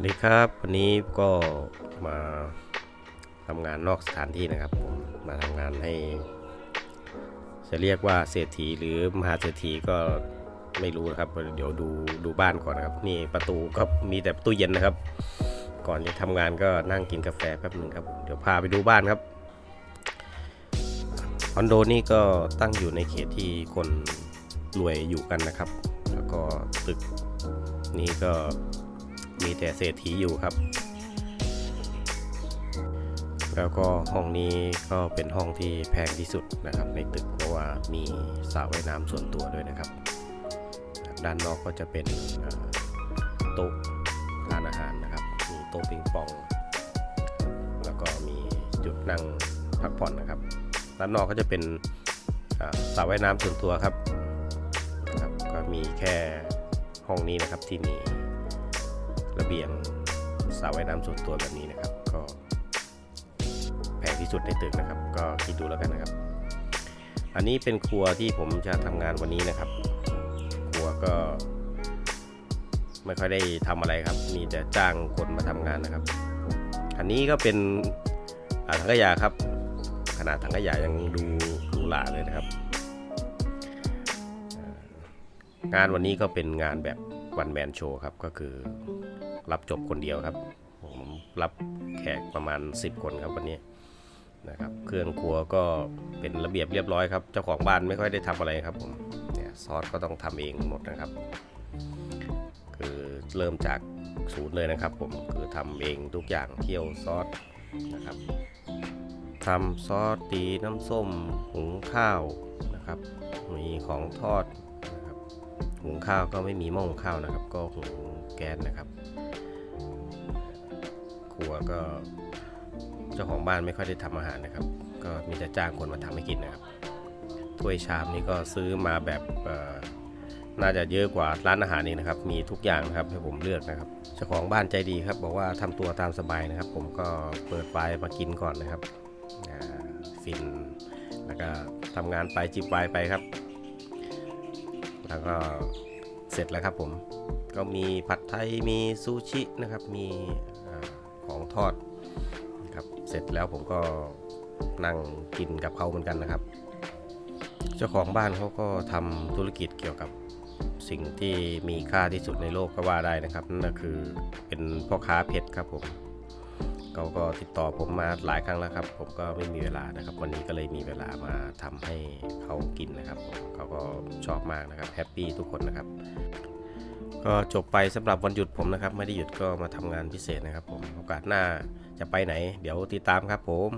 สวัสดีครับวันนี้ก็มาทำงานนอกสถานที่นะครับผมมาทำงานให้ จะเรียกว่าเศรษฐีหรือมหาเศรษฐีก็ไม่รู้นะครับ เดี๋ยวดูดูบ้านก่อนนะครับ นี่ประตูก็มีแต่ตู้เย็นนะครับ ก่อนจะทำงานก็นั่งกินกาแฟแป๊บหนึ่งครับผมเดี๋ยวพาไปดูบ้านครับคอนโดนี่ก็ตั้งอยู่ในเขตที่คนรวยอยู่กันนะครับ แล้วก็ตึกนี้ก็ มีแต่เศรษฐีอยู่ครับ แล้วก็ห้องนี้ก็เป็นห้องที่แพงที่สุดนะครับ ในตึกเพราะว่ามีสระว่ายน้ำส่วนตัวด้วยนะครับ ด้านนอกก็จะเป็นโต๊ะร้านอาหารนะครับ มีโต๊ะปิงปอง แล้วก็มีจุดนั่งพักผ่อนนะครับด้านนอกก็จะเป็นสระว่ายน้ำส่วนตัวครับครับ ก็มีแค่ห้องนี้นะครับที่มี ระเบียงสระว่ายน้ำส่วนตัวแบบนี้นะครับ ก็แพงที่สุดในตึกนะครับ ก็คิดดูแล้วกันนะครับ อันนี้เป็นครัวที่ผมจะทำงานวันนี้นะครับ ครัวก็ ไม่ค่อยได้ทำอะไรครับ มีแต่จ้างคนมาทำงานนะครับ อันนี้ก็เป็นถังขยะครับ ขนาดถังขยะยังดูหรูหราเลยนะครับ งานวันนี้ก็เป็นงานแบบวันแมนโชว์ครับก็คือ รับจบคนเดียวครับ ผมรับแขกประมาณ 10 คนครับวันนี้นะครับ เครื่องครัวก็เป็นระเบียบเรียบร้อยครับ เจ้าของบ้านไม่ค่อยได้ทำอะไรครับผมเนี่ยซอสก็ต้องทำเองหมดนะครับ คือเริ่มจากศูนย์เลยนะครับ ผมคือทำเองทุกอย่างเคี่ยวซอสนะครับทำซอสตีน้ำส้มหุงข้าวนะครับ มีของทอด หุงข้าวก็ไม่มีหม้อหุงข้าวนะครับ ก็หุงแก๊สนะครับ ครัวก็เจ้าของบ้านไม่ค่อยได้ทำอาหารนะครับ ก็มีแต่จ้างคนมาทำให้กินนะครับ ถ้วยชามนี่ก็ซื้อมาแบบน่าจะเยอะกว่าร้านอาหารนี่นะครับ มีทุกอย่างนะครับให้ผมเลือกนะครับ เจ้าของบ้านใจดีครับ บอกว่าทำตัวตามสบายนะครับ ผมก็เปิดไฟมากินก่อนนะครับฟิน แล้วก็ทำงานไปจิบไวน์ไปครับ แล้วก็เสร็จแล้วครับผม ก็มีผัดไทย มีซูชินะครับ มีอของทอดนะครับ เสร็จแล้วผมก็นั่งกินกับเขาเหมือนกันนะครับ เจ้าของบ้านเขาก็ทำธุรกิจเกี่ยวกับสิ่งที่มีค่าที่สุดในโลกก็ว่าได้นะครับ นั่นก็คือเป็นพ่อค้าเพชรครับผม เขาก็ติดต่อผมมาหลายครั้งแล้วครับ ผมก็ไม่มีเวลานะครับ วันนี้ก็เลยมีเวลามาทำให้เขากินนะครับผมเขาก็ชอบมากนะครับแฮปปี้ทุกคนนะครับ ก็จบไปสำหรับวันหยุดผมนะครับ ไม่ได้หยุดก็มาทำงานพิเศษนะครับ ผมโอกาสหน้าจะไปไหน เดี๋ยวติดตามครับผม